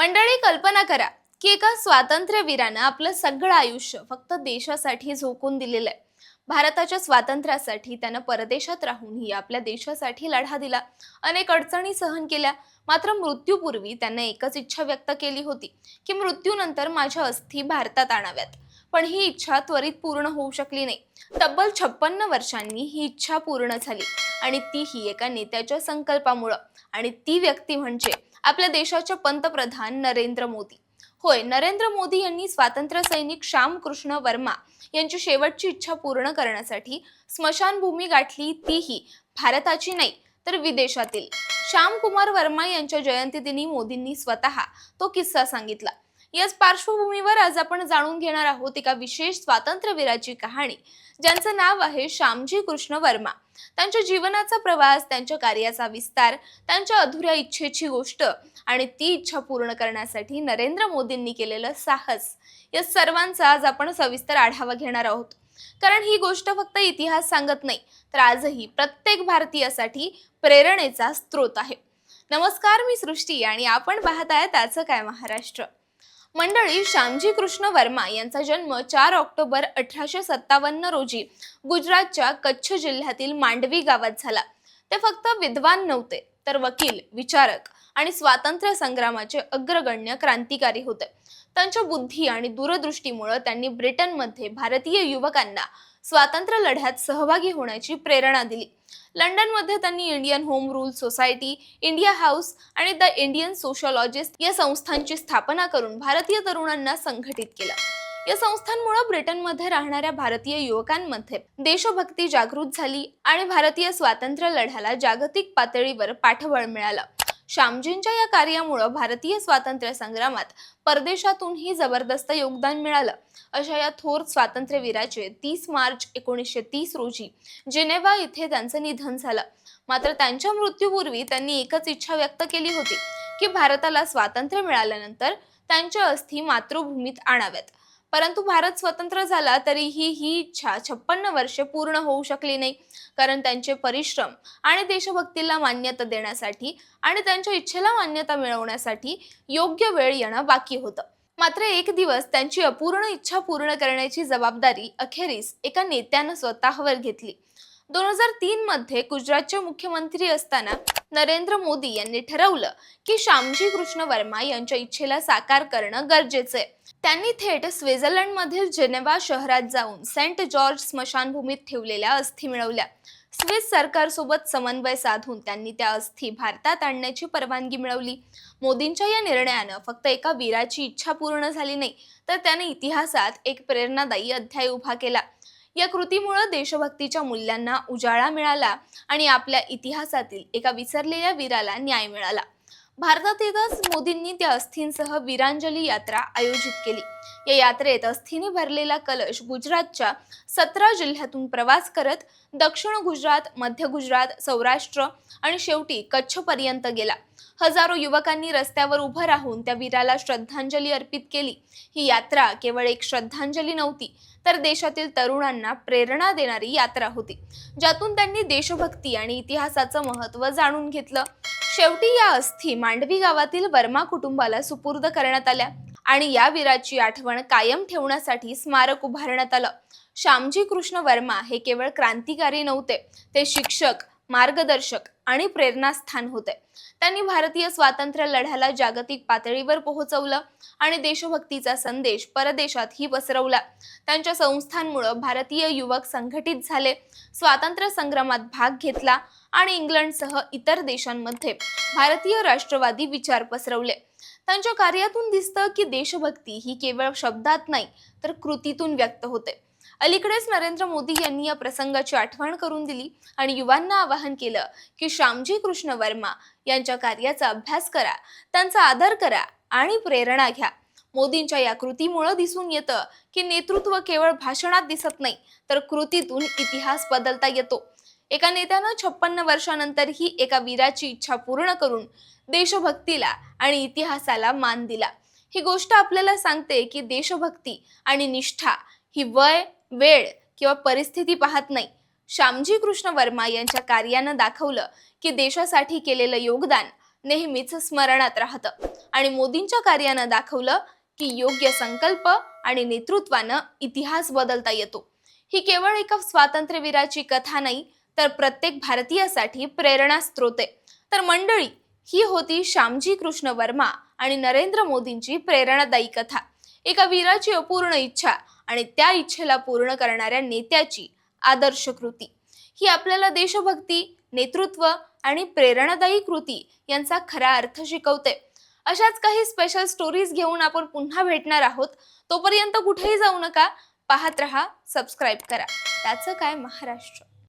मंडळी कल्पना करा की एका स्वातंत्र्यवीरानं आपलं सगळं आयुष्य फक्त देशासाठी झोकून दिलेलं आहे भारताच्या स्वातंत्र्यासाठी त्यानं परदेशात राहूनही आपल्या देशासाठी लढा दिला. अनेक अडचणी सहन केल्या. मात्र मृत्यूपूर्वी त्यानं एकच इच्छा व्यक्त केली होती की मृत्यूनंतर माझ्या अस्थी भारतात आणाव्यात. पण ही इच्छा त्वरित पूर्ण होऊ शकली नाही. तब्बल छप्पन्न वर्षांनी ही इच्छा पूर्ण झाली आणि तीही एका नेत्याच्या संकल्पामुळं. आणि ती व्यक्ती म्हणजे आपल्या देशाचे पंतप्रधान नरेंद्र मोदी. होय नरेंद्र मोदी यांनी स्वातंत्र्य सैनिक श्याम कृष्ण वर्मा यांची शेवटची इच्छा पूर्ण करण्यासाठी स्मशानभूमी गाठली तीही भारताची नाही तर विदेशातील. श्याम कुमार वर्मा यांच्या जयंतीदिनी मोदींनी स्वतः तो किस्सा सांगितला. याच पार्श्वभूमीवर आज आपण जाणून घेणार आहोत एका विशेष स्वातंत्र्यवीराची कहाणी ज्यांचं नाव आहे श्यामजी कृष्ण वर्मा. त्यांच्या जीवनाचा प्रवास त्यांच्या कार्याचा विस्तार त्यांच्या अधुऱ्या इच्छेची गोष्ट आणि ती इच्छा पूर्ण करण्यासाठी नरेंद्र मोदींनी केलेलं साहस या सर्वांचा आज आपण सविस्तर आढावा घेणार आहोत. कारण ही गोष्ट फक्त इतिहास सांगत नाही तर आजही प्रत्येक भारतीयासाठी प्रेरणेचा स्रोत आहे. नमस्कार मी सृष्टी आणि आपण पाहत आहे त्याचं काय महाराष्ट्र. मंडळी श्यामजी कृष्ण वर्मा यांचा जन्म चार ऑक्टोबर अठराशे सत्तावन्न रोजी गुजरातच्या कच्छ जिल्ह्यातील मांडवी गावात झाला. ते फक्त विद्वान नव्हते तर वकील विचारक आणि स्वातंत्र्य संग्रामाचे अग्रगण्य क्रांतिकारी होते. त्यांच्या बुद्धी आणि दूरदृष्टीमुळे त्यांनी ब्रिटनमध्ये भारतीय युवकांना स्वातंत्र्य लढ्यात सहभागी होण्याची प्रेरणा दिली. लंडनमध्ये त्यांनी Indian home rule society India house आणि द इंडियन सोशलॉजिस्ट या संस्थांची स्थापना करून भारतीय तरुणांना संघटित केलं. या संस्थांमुळे ब्रिटनमध्ये राहणाऱ्या भारतीय युवकांमध्ये देशभक्ती जागृत झाली आणि भारतीय स्वातंत्र्य लढ्याला जागतिक पातळीवर पाठबळ मिळालं. श्यामजींच्या या कार्यामुळं भारतीय स्वातंत्र्य संग्रामात परदेशातूनही जबरदस्त योगदान मिळालं. अशा या थोर स्वातंत्र्यवीराचे तीस मार्च एकोणीसशे तीस रोजी जिनेवा इथे त्यांचं निधन झालं. मात्र त्यांच्या मृत्यूपूर्वी त्यांनी एकच इच्छा व्यक्त केली होती की भारताला स्वातंत्र्य मिळाल्यानंतर त्यांच्या अस्थी मातृभूमीत आणाव्यात. परंतु भारत स्वतंत्र झाला तरीही ही इच्छा छप्पन्न वर्षे पूर्ण होऊ शकली नाही. कारण त्यांचे परिश्रम आणि देशभक्तीला मान्यता देण्यासाठी आणि त्यांच्या इच्छेला मान्यता मिळवण्यासाठी योग्य वेळ येणं बाकी होतं. मात्र एक दिवस त्यांची अपूर्ण इच्छा पूर्ण करण्याची जबाबदारी अखेरीस एका नेत्यानं स्वतःवर घेतली. दोन हजार तीन मध्ये गुजरातचे मुख्यमंत्री असताना नरेंद्र मोदी यांनी ठरवलं की श्यामजी कृष्ण वर्मा यांच्या इच्छेला साकार करणं गरजेचं आहे त्यांनी थेट स्वित्झर्लंडमधील जेनेवा शहरात जाऊन सेंट जॉर्ज स्मशानभूमीत ठेवलेल्या अस्थी मिळवल्या. स्विस सरकारसोबत समन्वय साधून त्यांनी त्या अस्थी भारतात आणण्याची परवानगी मिळवली. मोदींच्या या निर्णयानं फक्त एका वीराची इच्छा पूर्ण झाली नाही तर त्याने इतिहासात एक प्रेरणादायी अध्याय उभा केला. या कृतीमुळे देशभक्तीच्या मूल्यांना उजाळा मिळाला आणि आपल्या इतिहासातील एका विसरलेल्या वीराला न्याय मिळाला. भारतात मोदींनी त्या अस्थींसह वीरांजली यात्रा आयोजित केली. या यात्रेत अस्थीने भरलेला कलश गुजरातच्या सतरा जिल्ह्यातून प्रवास करत दक्षिण गुजरात मध्य गुजरात सौराष्ट्र आणि शेवटी कच्छपर्यंत गेला. हजारो युवकांनी रस्त्यावर उभं राहून त्या वीराला श्रद्धांजली अर्पित केली. ही यात्रा केवळ एक श्रद्धांजली नव्हती तर देशातील तरुणांना प्रेरणा देणारी यात्रा होती ज्यातून त्यांनी देशभक्ती आणि इतिहासाचं महत्त्व जाणून घेतलं. शेवटी या अस्थी मांडवी गावातील वर्मा कुटुंबाला सुपूर्द करण्यात आल्या आणि या वीराची आठवण कायम ठेवण्यासाठी स्मारक उभारण्यात आलं. श्यामजी कृष्ण वर्मा हे केवळ क्रांतिकारी नव्हते ते शिक्षक मार्गदर्शक आणि प्रेरणास्थान होते. त्यांनी भारतीय स्वातंत्र्य लढ्याला जागतिक पातळीवर पोहोचवलं आणि देशभक्तीचा संदेश परदेशातही पसरवला. त्यांच्या संस्थांमुळं भारतीय युवक संघटित झाले स्वातंत्र्य संग्रामात भाग घेतला आणि इंग्लंडसह इतर देशांमध्ये भारतीय राष्ट्रवादी विचार पसरवले. त्यांच्या कार्यातून दिसतं की देशभक्ती ही केवळ शब्दात नाही तर कृतीतून व्यक्त होते. अलीकडेच नरेंद्र मोदी यांनी या प्रसंगाची आठवण करून दिली आणि युवांना आवाहन केलं की श्यामजी कृष्ण वर्मा यांच्या कार्याचा अभ्यास करा त्यांचा आदर करा आणि प्रेरणा घ्या. मोदींच्या या कृतीमुळं दिसून येतं की नेतृत्व केवळ भाषणात दिसत नाही तर कृतीतून इतिहास बदलता येतो. एका नेत्यानं छप्पन्न वर्षानंतरही एका वीराची इच्छा पूर्ण करून देशभक्तीला आणि इतिहासाला मान दिला. ही गोष्ट आपल्याला सांगते की देशभक्ती आणि निष्ठा ही वय वेळ किंवा परिस्थिती पाहत नाही. श्यामजी कृष्ण वर्मा यांच्या कार्यानं दाखवलं की देशासाठी केलेलं योगदान नेहमीच स्मरणात राहतं. आणि मोदींच्या कार्यानं दाखवलं की योग्य संकल्प आणि नेतृत्वानं इतिहास बदलता येतो. ही केवळ एका स्वातंत्र्यवीराची कथा नाही तर प्रत्येक भारतीयासाठी प्रेरणा स्त्रोत. आहे तर मंडळी ही होती श्यामजी कृष्ण वर्मा आणि नरेंद्र मोदींची प्रेरणादायी कथा. एका वीराची अपूर्ण इच्छा आणि त्या इच्छेला पूर्ण करणाऱ्या नेत्याची आदर्श कृती. ही आपल्याला देशभक्ती नेतृत्व आणि प्रेरणादायी कृती यांचा खरा अर्थ शिकवते. अशाच काही स्पेशल स्टोरीज घेऊन आपण पुन्हा भेटणार आहोत. तोपर्यंत कुठेही जाऊ नका. पाहत रहा सबस्क्राईब करा. त्याचं काय महाराष्ट्र?